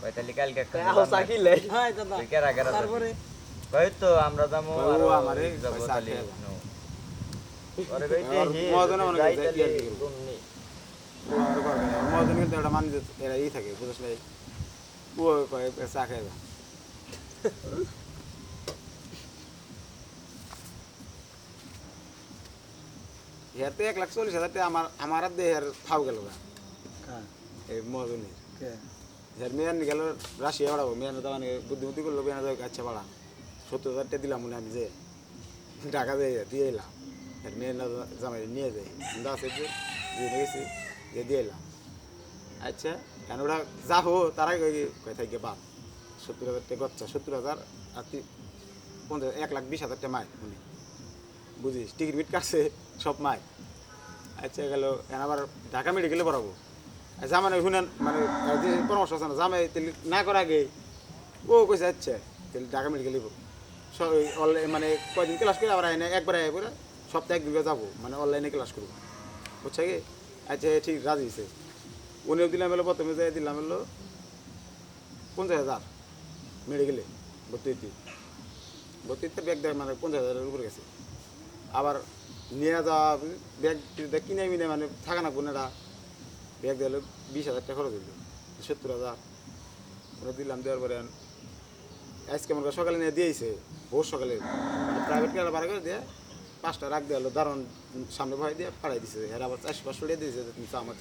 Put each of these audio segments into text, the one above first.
কয় তাহলে কালকে একটা আহো চাকিলে হ্যাঁ দাদা তুই কেরা কেরা তারপরে? কই তো আমরা যাব কই আমারে যাব তাহলে চাকরি নো। ওরে হে, মহাজনে মনে করে যাই আর কি ঘুমনি। ও আর করবে না মহাজন কিন্তু একটা মানে এরা ই থাকে বুঝছ নাই ও কয় চা খাই যা এক লাখ চল্লিশ হাজার টাকা আমার আমার দেহের ফাও গেল হ্যাঁ এই মহাজনের কে হেয়ার মেয়ান গেল, রাশিয়া বাড়াবো মেয়ান তো মানে বুদ্ধিমতি করল মেয়ান আচ্ছা বাড়া সত্তর হাজার টাকা দিলাম মনে আমি যে টাকা দিয়ে দিয়ে এলাম। হেয়ার মেয়ান জামাই নিয়ে যাই আছে যে দিয়ে গেছি দিয়ে দিয়ে এলাম। আচ্ছা কেন ওরা যা হো তারাই কয়ে থাকে বাপ সত্তর হাজার টাকা গচ্ছা সত্তর হাজার আর পঞ্চাশ, এক লাখ বিশ হাজার টাকা মায় উনি। বুঝিস, টিকিট মিট কাটছে, সব মায় আচ্ছা গেল, এখন আবার ঢাকা মেডিকেলে পড়াবো। জামানে শুনেন মানে পরামর্শ আছে না তাহলে না করার আগে ও কইছে আচ্ছা তাহলে ঢাকা মেডিকেলে মানে কয়দিন ক্লাস করে আবার আইনে, একবার আয় করে সপ্তাহে একদিন করে যাব মানে অনলাইনে ক্লাস করব। বুঝছে কি? আচ্ছা ঠিক, রাজি হয়েছে উনিও দিলাম এলো প্রথমে যাই দিলাম এলো পঞ্চাশ হাজার মেডিকেলে ভর্তি ভর্তিতে ব্যাগ দেয় মানে পঞ্চাশ হাজারের উপরে গেছে। আবার নিয়ে যাওয়া, ব্যাগ কিনে মিনে মানে থাকা না বোনেরা ব্যাগ দিল বিশ হাজার টাকা খরচ দিল সত্তর হাজার। ওরা দিলাম, দেওয়ার পরে আজকে আমার সকালে নিয়ে দিয়েছে, ভোর সকালে। প্রাইভেট গেলে বারো করে দিয়ে পাঁচটা রাখ দেওয়া হলো দারুণ সামনে ভয় দিয়ে পাড়াই দিছে। এর আবার চারশো পাঁচশো দিয়ে দিয়েছে তুমি আমার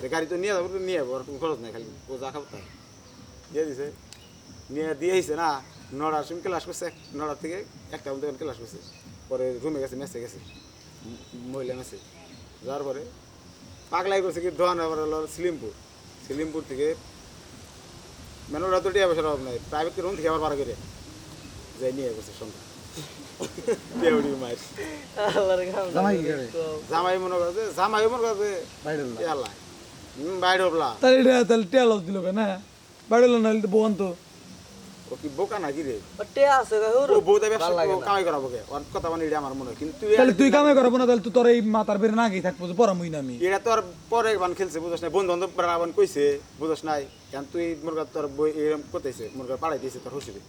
হবে গাড়ি তো নিয়ে যাব নিয়ে যাব আর খরচ নেই খালি, ও যা খাব তাই। দিয়ে দিছে। নিয়ে দিয়েছে না নটার সময় ক্লাস করছে নটার থেকে একটা মধ্যে ক্লাস করছে। পরে রুমে গেছে মেসে গেছে মহিলা মেসে যাওয়ার পরে পাগলাই করছে কি ধোয়ান আবার হলো সিলিমপুর। সিলিমপুর থেকে মানে ওরা তো টিয়া পয়সার অভাব নাই। প্রাইভেট রুম থেকে আবার বারো করে? যাই নিয়ে গেছে সন্ধ্যা। জামাই মনে করছে জামাই মনে করছে বাইরে বাইরে তাহলে এটা তাহলে টেল দিল কেন বাড়িল না তো বোন তো ও কি বোকা নাকি রে? আছে ও বউতে ব্যবসা কামাই করাবো কে ওর কথা মানে এটা আমার মনে হয়। কিন্তু তাহলে তুই কামে করব না তাহলে তুই তোর এই মাতার বেড়ে না গিয়ে থাকব পরামই না আমি। এটা তোর পরে বান খেলছে বুঝছ না বন্ধু বান্ধব বান কইছে বুঝছ নাই। কেন তুই মুরগা তোর বই এরকম করতেছে মুরগা পাড়াই দিয়েছে তোর হুসিবে